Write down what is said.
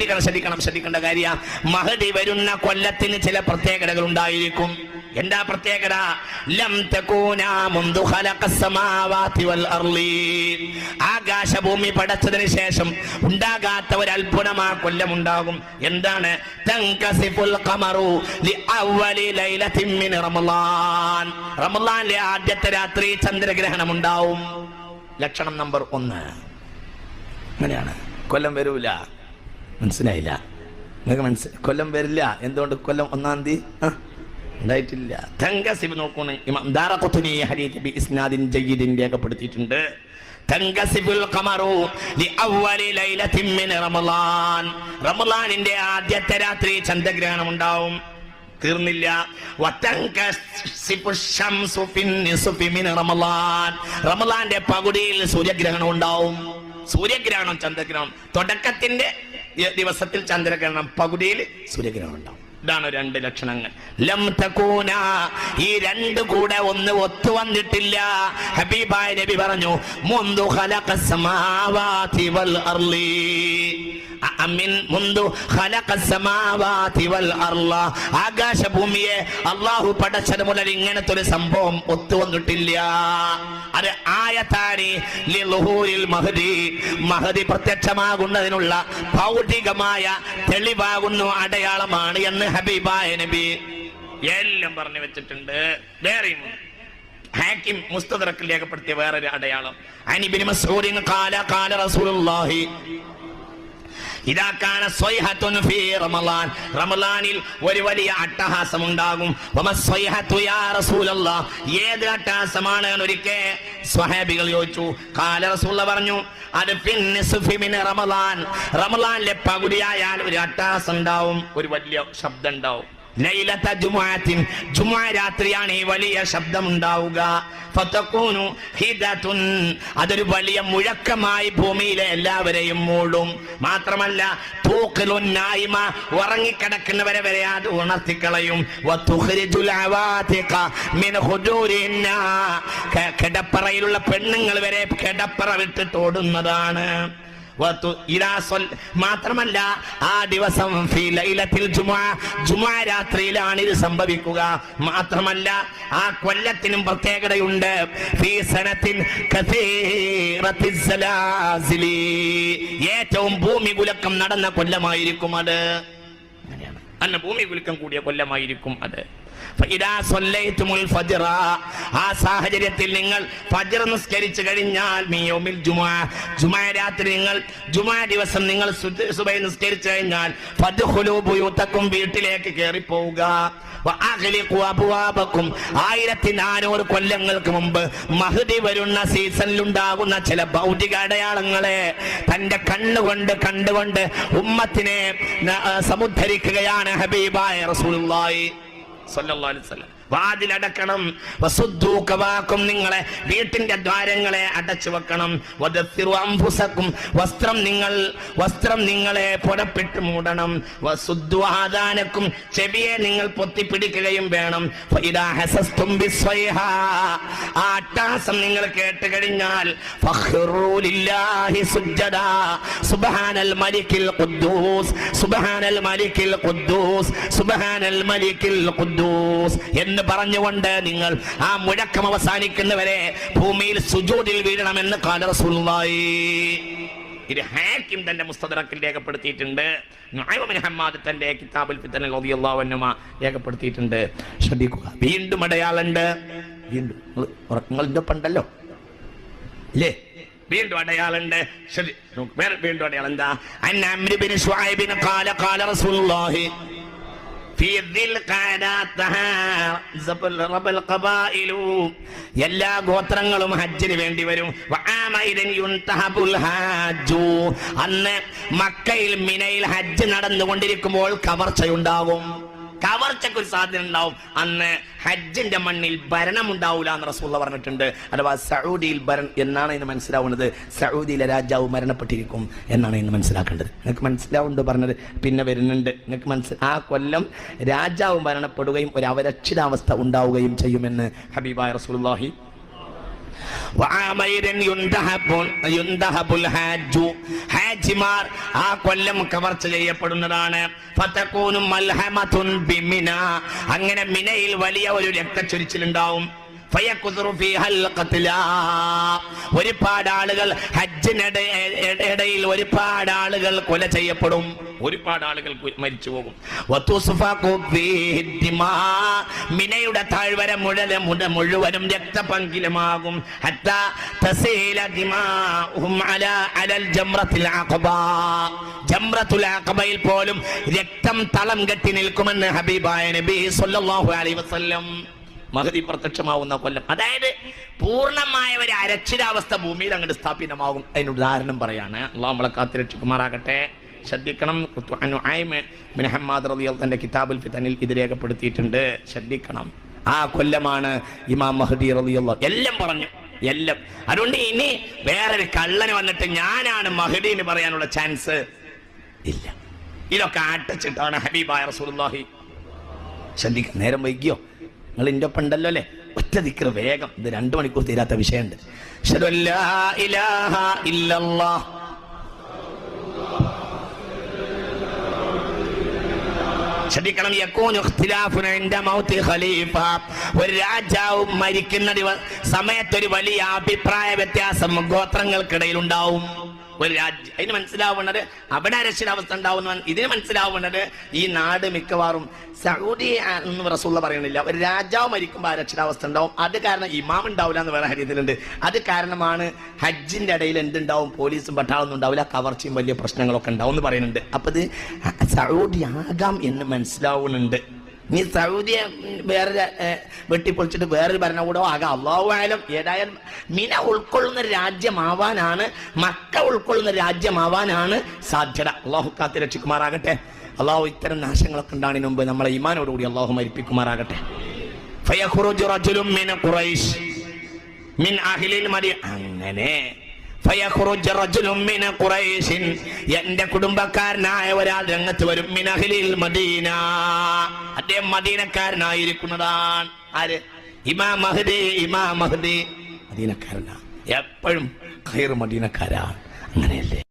ശ്രദ്ധിക്കണം ശ്രദ്ധിക്കണം ശ്രദ്ധിക്കേണ്ട കാര്യ മഹദി വരുന്ന കൊല്ലത്തിന് ചില പ്രത്യേകതകൾ ഉണ്ടായിരിക്കും. എന്താ പ്രത്യേകത? ലം തകൂന മുന്തു ഖലഖസ് സമാവാതി വൽ അർളി. ആകാശഭൂമി പടച്ചതിന് ശേഷം ഉണ്ടാകാത്ത ഒരു അത്ഭുതം ആ കൊല്ലം ഉണ്ടാകും എന്താണ്? തങ്കസിഫുൽ ഖമറു ലി അവ്വലി ലൈലത്തിൻ മിൻ റമളാൻ റമളാനിലെ ആദ്യത്തെ രാത്രി ചന്ദ്രഗ്രഹണം ഉണ്ടാവും ലക്ഷണം നമ്പർ ഒന്ന്. അങ്ങനെയാണ്. കൊല്ലം വരൂല. മനസ്സിലായില്ല. നിങ്ങൾക്ക് മനസ്സിൽ കൊല്ലം വരില്ല എന്തുകൊണ്ട് കൊല്ലം ഒന്നാം തീയതി? ആ, ഉണ്ടായിട്ടില്ല. തങ്കസിബ് നോക്കണേ. ഇമാം ദാറഖുത്നി ഹദീസ് ബി ഇസ്നാദിൻ ജയ്യിദിൻ രേഖപ്പെടുത്തിയിട്ടുണ്ട്. തങ്കസിബുൽ ഖമറു ലി അവ്വലി ലൈലത്തിൻ മിൻ റമളാൻ റമളാനിന്റെ ആദ്യത്തെ രാത്രി ചന്ദ്രഗ്രഹണം ഉണ്ടാവും. തീർന്നില്ല. റമളാന്റെ പകുതിയിൽ സൂര്യഗ്രഹണം ഉണ്ടാവും. സൂര്യഗ്രഹണം ചന്ദ്രഗ്രഹണം. തുടക്കത്തിന്റെ ദിവസത്തിൽ ചന്ദ്രഗ്രഹണം പകുതിയിൽ സൂര്യഗ്രഹണം ഉണ്ടാവും. ഇതാണ് രണ്ട് ലക്ഷണങ്ങൾ. ലം തകൂന ഈ രണ്ട് കൂടെ ഒന്ന് ഒത്തു വന്നിട്ടില്ല. ഹബീബായ നബി പറഞ്ഞു മുന്തു ഖലഖ സമാവാതി വൽ അർളി. അമിൻ മുന്തു ഖലഖ സമാവാതി വൽ അർള. ആകാശഭൂമിയെ അള്ളാഹു പടച്ചത് മുതൽ ഇങ്ങനത്തെ ഒരു സംഭവം ഒത്തു വന്നിട്ടില്ല. അത് മഹദി. പ്രത്യക്ഷമാകുന്നതിനുള്ള ഭൗതികമായ തെളിവാകുന്നു അടയാളമാണ് എന്ന് ഹബീബായ നബി എല്ലാം പറഞ്ഞു വെച്ചിട്ടുണ്ട്. ഉണ്ട്. ഹാക്കിം മുസ്തദറക്കിൽ രേഖപ്പെടുത്തിയ വേറൊരു അടയാളം. അനിബിൻ മസൂരിൻ കാല കാല റസൂലുള്ളാഹി. സ്വൈഹത്തുൻ ഫീ റമളാൻ റമളാനിൽ ഒരു വലിയ അട്ടഹാസം ഉണ്ടാകും ഏത് അട്ടഹാസമാണ് ഒരിക്കൽ സ്വഹാബികൾ ചോദിച്ചു. കാല റസൂല പറഞ്ഞു അത് പിന്നെ റമളാൻ റമളാനിലെ പകുതിയായാൽ ഒരു അട്ടഹാസം ഉണ്ടാവും ഒരു വലിയ ശബ്ദം ഉണ്ടാവും ലൈലത്ത രാത്രിയാണ് ഈ വലിയ ശബ്ദം ഉണ്ടാവുക അതൊരു വലിയ മുഴക്കമായി ഭൂമിയിലെ എല്ലാവരെയും മൂടും. മാത്രമല്ല തൂഖിലുൻ നായിമ ഉറങ്ങിക്കിടക്കുന്നവരെ വരെ അത് ഉണർത്തിക്കളയും. കിടപ്പറയിലുള്ള പെണ്ണുങ്ങൾ വരെ കിടപ്പറ ഇലാ സ്വൽ- മാത്രമല്ല ആ ദിവസം രാത്രിയിലാണ് ഇത് സംഭവിക്കുക. മാത്രമല്ല ആ കൊല്ലത്തിനും പ്രത്യേകതയുണ്ട്. ഏറ്റവും ഭൂമി കുലക്കം നടന്ന കൊല്ലമായിരിക്കും അത്. അല്ല ഭൂമി കുലുക്കം കൂടിയ കൊല്ലമായിരിക്കും അത്. ആ സാഹചര്യത്തിൽ നിങ്ങൾ ഫജ്ർ നിസ്കരിച്ചു കഴിഞ്ഞാൽ ജുമുഅ രാത്രി നിങ്ങൾ ജുമാ ദിവസം നിങ്ങൾ സുബൈ നിസ്കരിച്ചു കഴിഞ്ഞാൽ ഫദ്ഖുലൂ വീട്ടിലേക്ക് കയറി പോവുക വഅഗ്ലിഖു അബ്വാബക്കും. ആയിരത്തി നാനൂറ് കൊല്ലങ്ങൾക്ക് മുമ്പ് മഹദി വരുന്ന സീസണിലുണ്ടാകുന്ന ചില ഭൗതിക അടയാളങ്ങളെ തന്റെ കണ്ണുകൊണ്ട് കണ്ടുകൊണ്ട് ഉമ്മത്തിനെ സമുദ്ധരിക്കുകയാണ് ഹബീബായ റസൂലുള്ളാഹി. സ്വല്ലല്ലാഹു അലൈഹി വസല്ലം. വാതിലടക്കണം. വസുദ്ധൂക്കവാക്കും നിങ്ങളെ വീട്ടിന്റെ ദ്വാരങ്ങളെ അടച്ചു വെക്കണം അംഫുസക്കും വസ്ത്രം നിങ്ങൾ വസ്ത്രം നിങ്ങളെ പുറപ്പെട്ട് മൂടണം. വസുദ്ദു ആദാനക്കും ചെവിയെ നിങ്ങൾ പൊത്തിപ്പിടിക്കുകയും വേണം. ആട്ടാസം നിങ്ങൾ കേട്ട് കഴിഞ്ഞാൽ ഖുദ്ദൂസ് ഖുദ്ദൂസ് ഖുദ്ദൂസ്. എന്ന് പറഞ്ഞുകൊണ്ട് നിങ്ങൾ ആ മുഴക്കം അവസാനിക്കുന്നവരെ ഭൂമിയിൽ സുജൂദിൽ വീഴണമെന്ന് കാല റസൂലുള്ളാഹി. ഇത് ഹാക്കിം തന്റെ മുസ്തദറക്കിൽ രേഖപ്പെടുത്തിയിട്ടുണ്ട്. ഹമ്മാദ് തന്റെ കിതാബുൽ ഫിത്തന റളിയല്ലാഹു അൻഹുമ രേഖപ്പെടുത്തിയിട്ടുണ്ട്. ശ്രദ്ധിക്കുക. വീണ്ടും അടയാളുണ്ട് വീണ്ടും. ഉറക്കങ്ങളുടെ പണ്ടല്ലോ അല്ലേ വീണ്ടും അടയാളുണ്ട്. വീണ്ടും അടയാളം എന്താ? അന്ന അമ്രി ശുഐബിൻ ഖാല ഖാല റസൂലുള്ളാഹി. എല്ലാ ഗോത്രങ്ങളും ഹജ്ജിന് വേണ്ടി വരും. അന്ന് മക്കയിൽ മിനയിൽ ഹജ്ജ് നടന്നുകൊണ്ടിരിക്കുമ്പോൾ കവർച്ചയുണ്ടാകും. കവർച്ചയ്ക്ക് ഒരു സാധ്യത ഉണ്ടാവും. അന്ന് ഹജ്ജിന്റെ മണ്ണിൽ ഭരണം എന്ന് റസൂള്ള പറഞ്ഞിട്ടുണ്ട്. അഥവാ സൗദിയിൽ ഭരണം എന്നാണ് ഇന്ന് മനസ്സിലാവുന്നത്. സൗദിയിലെ രാജാവ് മരണപ്പെട്ടിരിക്കും എന്നാണ് ഇന്ന് മനസ്സിലാക്കേണ്ടത്. നിങ്ങൾക്ക് മനസ്സിലാവുന്നുണ്ട് പറഞ്ഞത്? പിന്നെ വരുന്നുണ്ട്. നിങ്ങൾക്ക് മനസ്സിൽ ആ കൊല്ലം രാജാവ് മരണപ്പെടുകയും ഒരു അവരക്ഷിതാവസ്ഥ ഉണ്ടാവുകയും ചെയ്യുമെന്ന് ഹബീബായ റസൂലുള്ളാഹി ഹാജിമാർ ആ കൊല്ലം കവർച്ച ചെയ്യപ്പെടുന്നതാണ്. അങ്ങനെ മിനയിൽ വലിയ ഒരു രക്തച്ചൊരിച്ചിലുണ്ടാവും. ഒരുപാട് ആളുകൾ ഹജ്ജിനിടെ ഇടയിൽ ഒരുപാട് ആളുകൾ കൊല ചെയ്യപ്പെടും. ഒരുപാട് ആളുകൾ മരിച്ചു പോകും. മിനയുടെ താഴ്വര മുഴല മുഴുവനും രക്തപങ്കിലമാകും. അഖബയിൽ പോലും രക്തം തളം കെട്ടി നിൽക്കുമെന്ന് ഹബീബായ നബി സല്ലല്ലാഹു അലൈഹി വസല്ലം മഹതി പ്രത്യക്ഷമാവുന്ന കൊല്ലം. അതായത് പൂർണമായ ഒരു അരക്ഷിതാവസ്ഥ ഭൂമിയിൽ അങ്ങോട്ട് സ്ഥാപിതമാകും. അതിന് ഉദാഹരണം പറയാണ്. അള്ളാഹു നമ്മളെ കാത്തിരക്ഷിക്കുമാറാകട്ടെ ശ്രദ്ധിക്കണം. തന്റെ കിതാബുൽ ഫിതനിൽ ഇത് രേഖപ്പെടുത്തിയിട്ടുണ്ട്. ശ്രദ്ധിക്കണം. ആ കൊല്ലമാണ് ഇമാം മഹദി റബിയുള്ള എല്ലാം പറഞ്ഞു. എല്ലാം. അതുകൊണ്ട് ഇനി വേറൊരു കള്ളന് വന്നിട്ട് ഞാനാണ് മഹദി എന്ന് പറയാനുള്ള ചാൻസ് ഇല്ല. ഇതൊക്കെ ആട്ടച്ചിട്ടാണ് ഹബീബായ റസൂലുള്ളാഹി. ശ്രദ്ധിക്കാം നേരം വൈകിയോ? നിങ്ങൾ ഇന്റെ ഒപ്പം ഉണ്ടല്ലോ അല്ലേ? ഒറ്റ ദിക്കർ വേഗം. ഇത് രണ്ടു മണിക്കൂർ തീരാത്ത വിഷയമുണ്ട്. ശ്രദ്ധിക്കണം ഒരു രാജാവ് മരിക്കുന്ന ദിവ സമയത്ത് ഒരു വലിയ അഭിപ്രായ വ്യത്യാസം ഗോത്രങ്ങൾക്കിടയിൽ ഉണ്ടാവും ഒരു രാജ്യം അതിന് മനസ്സിലാവുന്നത് അവിടെ അരക്ഷിതാവസ്ഥ ഉണ്ടാവുന്ന ഇതിന് മനസ്സിലാവുന്നത് ഈ നാട് മിക്കവാറും സൗദി എന്ന് റസൂള്ള പറയണില്ല ഒരു രാജാവ് മരിക്കുമ്പോൾ അരക്ഷിതാവസ്ഥ ഉണ്ടാവും. അത് കാരണം ഇമാം ഉണ്ടാവില്ല എന്ന് വേറെ ഹരിയത്തിലുണ്ട് അത് കാരണമാണ് ഹജ്ജിന്റെ ഇടയിൽ എന്തുണ്ടാവും? പോലീസും പട്ടാളൊന്നും ഉണ്ടാവില്ല. കവർച്ചയും വലിയ പ്രശ്നങ്ങളൊക്കെ ഉണ്ടാവും എന്ന് പറയുന്നുണ്ട്. അപ്പൊ ഇത് സൗദി ആകാം എന്ന് മനസ്സിലാവുന്നുണ്ട്. നീ സൗദിയെ വേറെ വെട്ടിപ്പൊളിച്ചിട്ട് വേറൊരു ഭരണകൂടം ആകാം. അള്ളാഹുവായാലും ഏതായാലും മിന ഉൾക്കൊള്ളുന്ന രാജ്യമാവാനാണ് മക്ക ഉൾക്കൊള്ളുന്ന രാജ്യമാവാനാണ് സാധ്യത. അള്ളാഹു കാത്തി രക്ഷിക്കുമാറാകട്ടെ. അള്ളാഹു ഇത്തരം നാശങ്ങളൊക്കെ ഉണ്ടാകുന്നതിന് മുമ്പ് നമ്മളെ ഇമാനോടുകൂടി അള്ളാഹു മരിപ്പിക്കുമാറാകട്ടെ. അങ്ങനെ. എന്റെ കുടുംബക്കാരനായ ഒരാൾ രംഗത്ത് വരും. മിനഹലിൽ മദീന. അദ്ദേഹം മദീനക്കാരനായിരിക്കുന്നതാണ്. ആര്? ഇമാ മഹദി ഇമാ മഹദി. മദീനക്കാരനാ. എപ്പോഴും ഖൈർ മദീനക്കാരാണ് അങ്ങനെയല്ലേ?